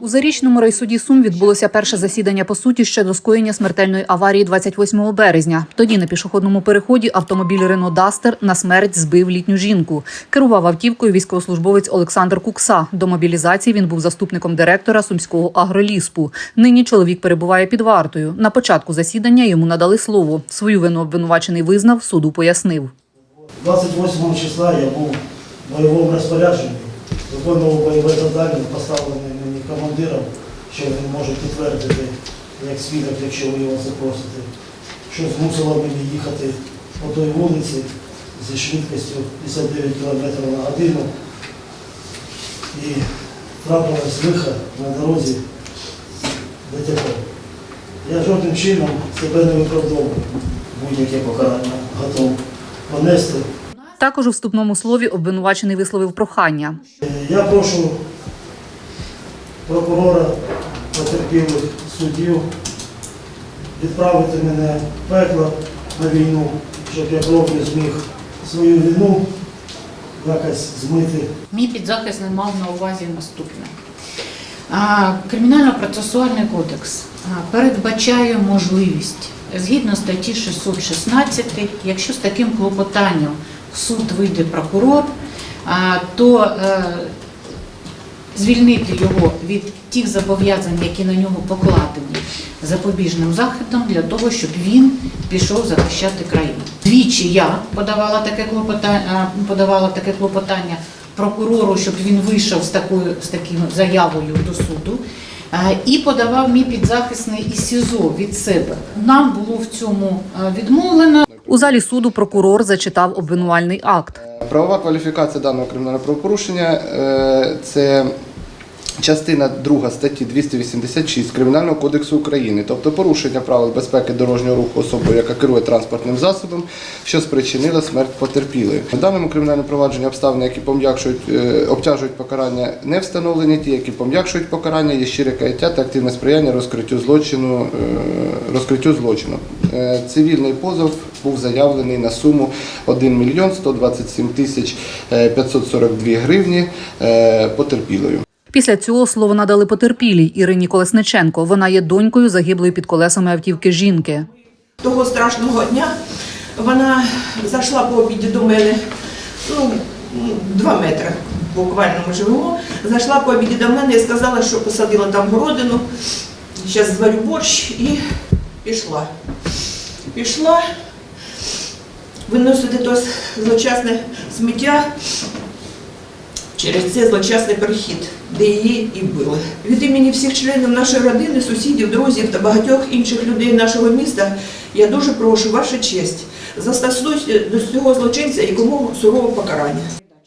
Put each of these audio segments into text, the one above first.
У зарічному райсуді Сум відбулося перше засідання по суті щодо скоєння смертельної аварії 28 березня. Тоді на пішохідному переході автомобіль Рено Дастер на смерть збив літню жінку. Керував автівкою військовослужбовець Олександр Кукса. До мобілізації він був заступником директора сумського агроліспу. Нині чоловік перебуває під вартою. На початку засідання йому надали слово. Свою вину обвинувачений визнав, суду пояснив. 28 числа я був в бойовому розпорядженні, виконував бойове завдання, поставлене мені командиром, що він може підтвердити як свідок, якщо ви його запросите, що змусило мені їхати по той вулиці зі швидкістю 59 км на годину. І трапилась лиха на дорозі ДТП. Я жодним чином себе не виправдовую, будь-яке покарання готов понести. Також у вступному слові обвинувачений висловив прохання. Я прошу прокурора потерпілих суддів відправити мене в пекло на війну, щоб я кров'ю зміг свою вину якось змити. Мій підзахисний мав на увазі наступне. Кримінально-процесуальний кодекс передбачає можливість згідно статті 616, якщо з таким клопотанням суд вийде прокурор, то е, звільнити його від тих зобов'язань, які на нього покладені запобіжним заходом, для того, щоб він пішов захищати країну. Двічі я подавала таке клопотання, подавала таке клопотання прокурору, щоб він вийшов з такою з такою заявою до суду. Е, І подавав мій підзахисний із СІЗО від себе. Нам було в цьому е, відмовлено. У залі суду прокурор зачитав обвинувальний акт. Правова кваліфікація даного кримінального правопорушення е, це частина 2 статті 286 Кримінального кодексу України, тобто порушення правил безпеки дорожнього руху особою, яка керує транспортним засобом, що спричинила смерть потерпілої. В даному кримінальному провадженні обставини, які пом'якшують, е, обтяжують покарання, не встановлені. Ті, які пом'якшують покарання, є щире каяття та активне сприяння розкриттю злочину. е, розкриттю злочину. Е, Цивільний позов був заявлений на суму 1 мільйон 127 тисяч е, 542 гривні е, потерпілою. Після цього слово надали потерпілій Ірині Колесниченко. Вона є донькою загиблої під колесами автівки жінки. того страшного дня вона зайшла по обіді до мене, ну, два метри буквально ми живемо. Зайшла по обіді до мене і сказала, що посадила там городину, зараз зварю борщ і пішла. Пішла виносити то злочасне сміття через цей злочасний перехід, де її і били. Від імені всіх членів нашої родини, сусідів, друзів та багатьох інших людей нашого міста я дуже прошу ваша честь застосуйте до цього злочинця якомога сурове покарання.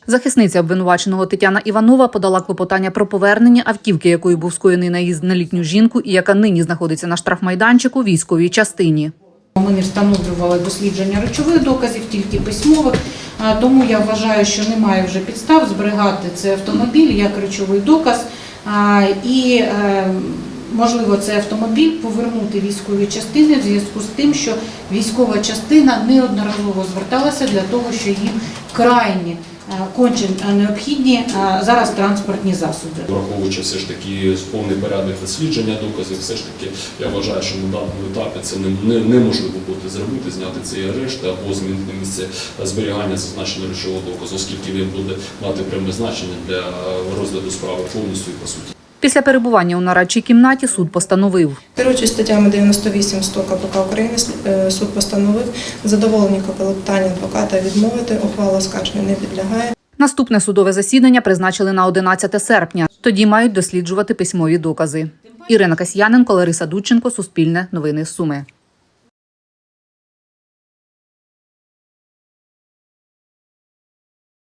Захисниця обвинуваченого Тетяна Іванова подала клопотання про повернення автівки, якою був скоєний наїзд на літню жінку, і яка нині знаходиться на штрафмайданчику військовій частині. Ми не встановлювали дослідження речових доказів, тільки письмових. Тому я вважаю, що немає вже підстав зберігати цей автомобіль як речовий доказ. І е, можливо цей автомобіль повернути військовій частині в зв'язку з тим, що військова частина неодноразово зверталася для того, що їм крайні е, конче необхідні е, зараз транспортні засоби. Враховуючи все ж таки повний порядок дослідження доказів, все ж таки я вважаю, що на даному етапі це не- не- неможливо буде зробити, зняти цей арешт або змінити місце зберігання зазначеного речового доказу, оскільки він буде мати пряме значення для розгляду справи повністю і по суті. Після перебування у нарадчій кімнаті суд постановив. Керуючись статтями 98 100 КПК України, е, суд постановив задоволені клопотання адвоката відмовити, ухвала оскарження не підлягає. Наступне судове засідання призначили на 11 серпня. Тоді мають досліджувати письмові докази. Ірина Касьяненко, Лариса Дудченко, Суспільне, Новини Суми.